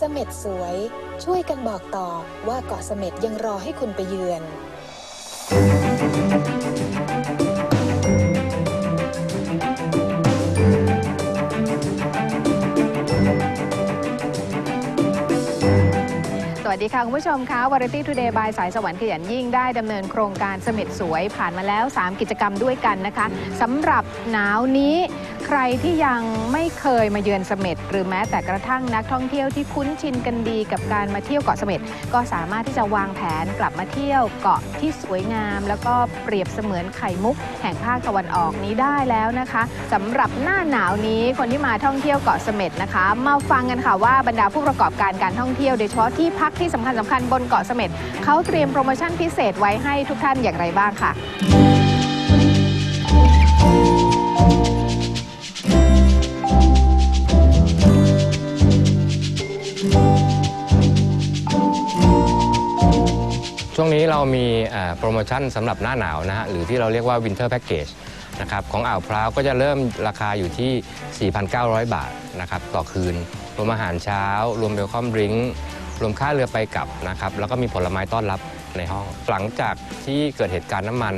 เสม็ดสวย ช่วยกันบอกต่อว่าเกาะเสม็ดยังรอให้คุณไปเยือน สวัสดีค่ะ คุณผู้ชมคะ Variety Today by สายสวรรค์ขยันยิ่งได้ดำเนินโครงการเสม็ดสวยผ่านมาแล้ว 3 กิจกรรมด้วยกันนะคะสำหรับหนาวนี้ใครที่ยังไม่เคยมาเยือนเสม็ดหรือแม้แต่กระทั่งนักท่องเที่ยวที่คุ้นชินกันดีกับการมาเที่ยวเกาะเสม็ดก็สามารถที่จะวางแผนกลับมาเที่ยวเกาะที่สวยงาม แล้วก็เปรียบเสมือนไข่มุก แห่งภาคตะวันออกนี้ได้แล้วนะคะสำหรับหน้าหนาวนี้คนที่มาท่องเที่ยวเกาะเสม็ดนะคะ มาฟังกันค่ะว่าบรรดาผู้ประกอบการการท่องเที่ยวโดยเฉพาะที่พักที่สำคัญสำคัญบนเกาะเสม็ดเขาเตรียมโปรโมชั่นพิเศษไว้ให้ทุกท่านอย่างไรบ้างค่ะ ช่วงนี้เรามีเอ่อโปรโมชั่นสำหรับหน้าหนาวนะฮะหรือที่เราเรียกว่า Winter Package นะครับของอ่าวพร้าวก็จะเริ่มราคาอยู่ที่ 4,900 บาทนะครับต่อคืน รวมอาหารเช้า รวมเบลคอมดริงก์ รวมค่าเรือไปกลับนะครับแล้วก็มีผลไม้ต้อนรับในห้อง หลังจากที่เกิดเหตุการณ์น้ำมัน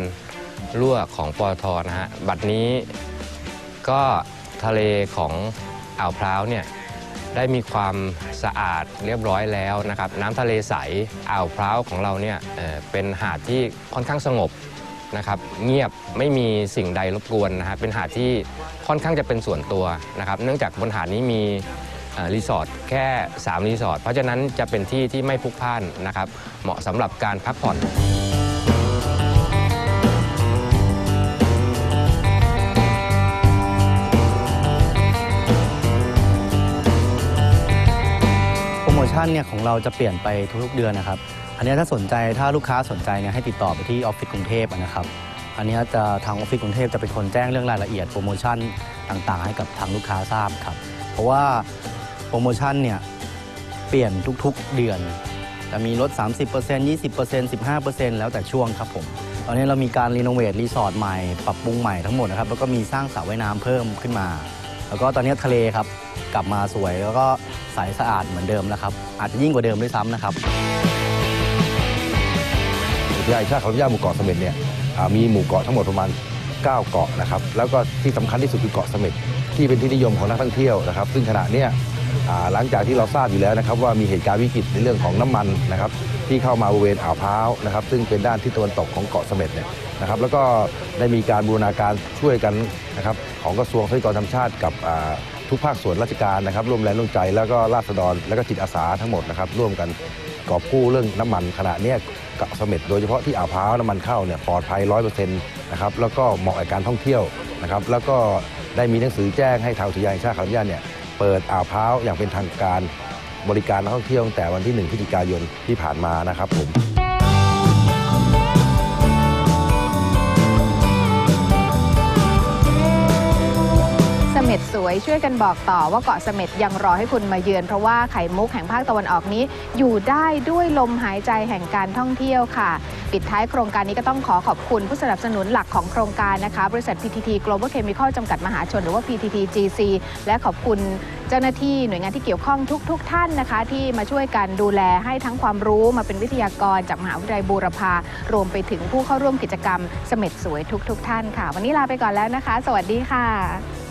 รั่วของปอทนะฮะบัดนี้ก็ทะเลของอ่าวพร้าวเนี่ยได้มีความสะอาดเรียบร้อยแล้วนะครับน้ำทะเลใสอ่าวพร้าวของเราเนี่ยเอ่อเป็นหาดที่ค่อนข้างสงบนะครับเงียบไม่มีสิ่งใดรบกวนนะฮะเป็นหาดที่ค่อนข้างจะเป็นส่วนตัวนะครับ เนื่องจากบนหาดนี้มี รีสอร์ทแค่ 3 รีสอร์ทเพราะฉะนั้นจะเป็นที่ที่ไม่พลุกพล่านนะครับ เหมาะสำหรับการพักผ่อน โปรโมชั่นเนี่ยของเราจะเปลี่ยนไปทุกๆเดือนนะครับ อันเนี้ยถ้าสนใจถ้าลูกค้าสนใจเนี่ยให้ติดต่อไปที่ออฟฟิศกรุงเทพนะครับ อันเนี้ยจะทางออฟฟิศกรุงเทพจะเป็นคนแจ้งเรื่องรายละเอียดโปรโมชั่นต่างๆ ให้กับทางลูกค้าทราบครับ เพราะว่า โปรโมชั่นเนี่ยเปลี่ยนทุกๆเดือน จะมีลด 30% 20% 15%แล้วแต่ช่วงครับผม ตอนนี้เรามีการรีโนเวทรีสอร์ทใหม่ ปรับปรุงใหม่ทั้งหมดนะครับ แล้วก็มีสร้างสระว่ายน้ำเพิ่มขึ้นมา แล้วก็ตอนนี้ทะเลครับ กลับมาสวยแล้วก็ใสสะอาดเหมือนเดิมแล้วครับ อาจจะยิ่งกว่าเดิมด้วยซ้ำนะครับอุทยานแห่งชาติเขาพระยาหมู่เกาะเสม็ดเนี่ยอ่ามีหมู่เกาะทั้งหมดประมาณ 9 เกาะนะครับ แล้วก็ที่สำคัญที่สุดคือเกาะเสม็ดที่เป็นที่นิยมของนักท่องเที่ยวนะครับ ซึ่งขณะเนี้ย หลังจากที่เราทราบอยู่แล้วนะครับว่ามีเหตุการณ์วิกฤตในเรื่องของน้ำมันนะครับที่เข้ามาบริเวณอ่าวพร้าวนะครับซึ่งเป็นด้านที่ตะวันตกของเกาะเสม็ดเนี่ยนะครับแล้วก็ได้มีการบูรณาการช่วยกันนะครับของกระทรวงทรัพยากรธรรมชาติกับทุกภาคส่วนราชการนะครับร่วมแรงร่วมใจแล้วก็ราษฎรแล้วก็จิตอาสาทั้งหมดนะครับร่วมกันกอบกู้เรื่องน้ำมันขณะนี้เกาะเสม็ดโดยเฉพาะที่อ่าวพร้าวน้ำมันเข้าเนี่ยปลอดภัยร้อยเปอร์เซ็นต์นะครับแล้วก็เหมาะกับการท่องเที่ยวนะครับแล้วก็ได้มีหนังสือแจ้งให้ทางอุทยานแห่งชาติเขาพระยาเนี่ย เปิดอ่าวพร้าวอย่างเป็นทางการบริการนักท่องเที่ยวตั้งแต่วันที่ 1 พฤศจิกายนที่ผ่านมานะครับผม ดสวยช่วยกันบอกต่อว่าเกาะเสม็ดยังรอให้คุณมาเยือน เพราะว่าไข่มุกแห่งภาคตะวันออกนี้ อยู่ได้ด้วยลมหายใจแห่งการท่องเที่ยวค่ะ ปิดท้ายโครงการนี้ก็ต้องขอขอบคุณผู้สนับสนุนหลักของโครงการนะคะ บริษัท PTT Global Chemical จำกัดมหาชนหรือว่า PTT GC และขอบคุณเจ้าหน้าที่หน่วยงานที่เกี่ยวข้องทุก ๆท่านนะคะ ที่มาช่วยกันดูแลให้ทั้งความรู้มาเป็นวิทยากรจากมหาวิทยาลัยบูรพารวมไปถึงผู้เข้าร่วมกิจกรรมเสม็ดสวยทุก ๆท่านค่ะ วันนี้ลาไปก่อนแล้วนะคะ สวัสดีค่ะ